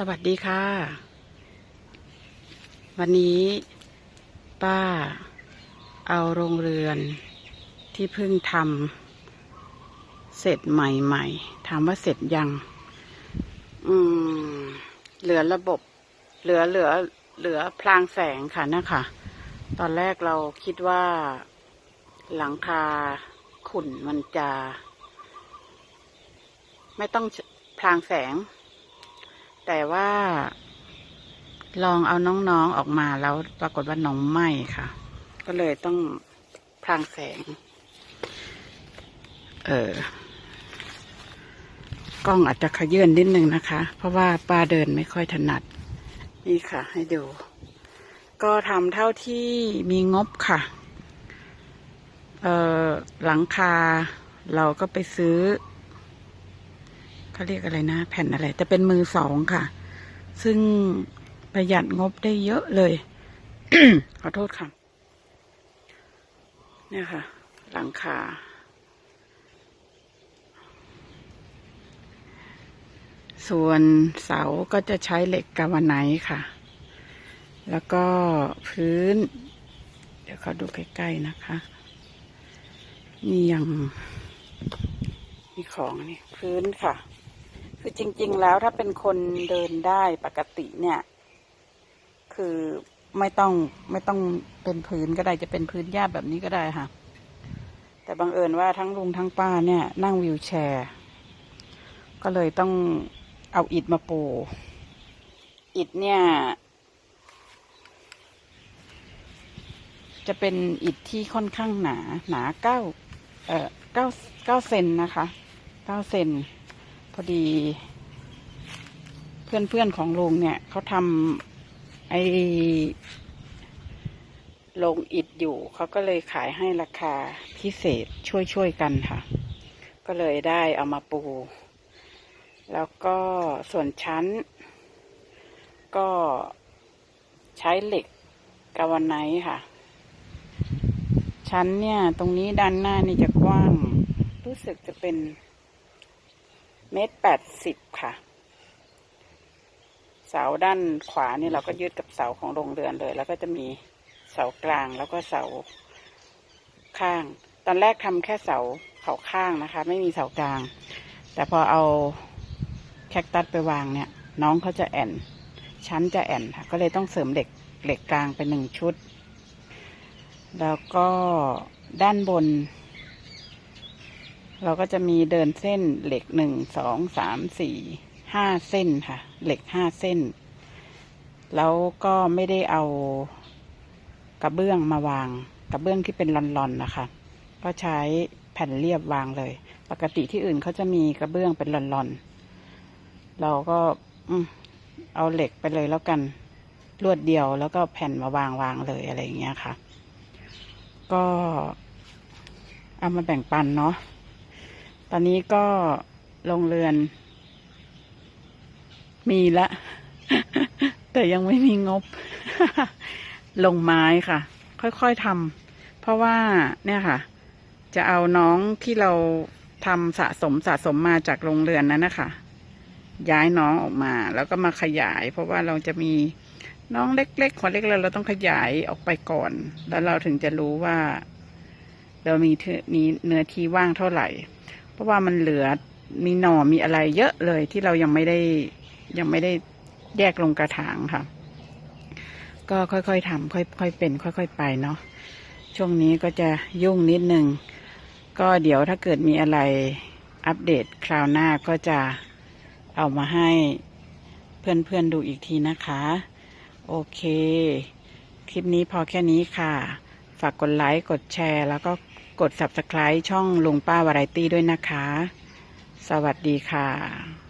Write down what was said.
สวัสดีค่ะ วันนี้ป้าเอาโรงเรือนที่เพิ่งทำเสร็จใหม่ๆถามว่าเสร็จยัง อืม เหลือระบบ เหลือเหลือ เหลือพลางแสงค่ะนะคะ ตอนแรกเราคิดว่าหลังคาขุ่นมันจะ ไม่ต้องพลางแสง แต่ว่าลองเอาน้องๆออกมาแล้วปรากฏว่าน้องไหม้ค่ะ ก็เลยต้องพลางแสง เออกล้องอาจจะขยื่นนิดนึงนะคะ เพราะว่าป้าเดินไม่ค่อยถนัด นี่ค่ะ ให้ดู ก็ทำเท่าที่มีงบค่ะ เออหลังคาเราก็ไปซื้อ เขาเรียกอะไรนะ แผ่นอะไร แต่เป็นมือสองค่ะ ซึ่งประหยัดงบได้เยอะเลย ขอโทษค่ะ เนี่ยค่ะ หลังคา ส่วนเสาก็จะใช้เหล็กกาวาไนท์ค่ะ แล้วก็พื้น เดี๋ยวเขาดูใกล้ๆนะคะนี่ยังมีของนี่พื้นค่ะ คือจริง ๆ แล้วถ้าเป็นคนเดินได้ปกติเนี่ย คือไม่ต้องไม่ต้องเป็นพื้นก็ได้จะเป็นพื้นหญ้าแบบนี้ก็ได้ค่ะ แต่บังเอิญว่าทั้งลุงทั้งป้าเนี่ย นั่งวิวแชร์ ก็เลยต้องเอาอิฐมาปู อิฐเนี่ย จะเป็นอิฐที่ค่อนข้างหนา หนาเก้าเอ่อเก้าเก้าเซนนะคะเก้าเซน อดี เพื่อนๆของลุงเนี่ยเขาทำไอลงอิฐอยู่ เขาก็เลยขายให้ราคาพิเศษช่วยๆกันค่ะ ก็เลยได้เอามาปู แล้วก็ส่วนชั้น ก็ใช้เหล็กกาวไนค่ะ ชั้นเนี่ย ตรงนี้ด้านหน้านี่จะกว้าง รู้สึกจะเป็น เมตรแปดสิบค่ะ เสาด้านขวานี่เราก็ยึดกับเสาของโรงเรือนเลย แล้วก็จะมีเสากลางแล้วก็เสาข้าง ตอนแรกทำแค่เสาเขาข้างนะคะ ไม่มีเสากลาง แต่พอเอาแคคตัสไปวางเนี่ย น้องเขาจะแอนชั้นจะแอนค่ะ ก็เลยต้องเสริมเหล็กเหล็กกลางไปหนึ่งชุด แล้วก็ด้านบน เราก็จะมีเดินเส้นเหล็กหนึ่งสองสามสี่ห้าเส้นค่ะ เหล็กห้าเส้น แล้วก็ไม่ได้เอากระเบื้องมาวาง กระเบื้องที่เป็นลอนๆนะคะ ก็ใช้แผ่นเรียบวางเลย ปกติที่อื่นเขาจะมีกระเบื้องเป็นลอนๆ เราก็เอาเหล็กไปเลยแล้วกันลวดเดียวแล้วก็แผ่นมาวางวางเลยอะไรอย่างเงี้ยค่ะ ก็เอามาแบ่งปันเนาะ ตอนนี้ก็โรงเรือน มีละ แต่ยังไม่มีงบ ลงไม้ค่ะ ค่อยๆทำเพราะว่าเนี่ยค่ะ จะเอาน้องที่เราทำสะสมสะสมมาจากโรงเรือนนั้นนะคะย้ายน้องออกมา แล้วก็มาขยาย เพราะว่าเราจะมีน้องเล็กๆคนเล็กๆเราต้องขยายออกไปก่อน แล้วเราถึงจะรู้ว่า เรามีมีเนื้อที่ว่างเท่าไหร่ เพราะว่ามันเหลือมีหน่อมีอะไรเยอะเลยที่เรายังไม่ได้ยังไม่ได้แยกลงกระถางค่ะ ก็ค่อยๆทำค่อยๆเป็น ค่อย ๆ ไปเนาะช่วงนี้ก็จะยุ่งนิดนึงก็เดี๋ยวถ้าเกิดมีอะไรอัปเดตคราวหน้าก็จะเอามาให้เพื่อนๆดูอีกทีนะคะ โอเค คลิปนี้พอแค่นี้ค่ะ ฝากกดไลค์ กดแชร์ แล้วก็กด subscribe ช่องลุงป้าวาไรตี้ด้วยนะคะ สวัสดีค่ะ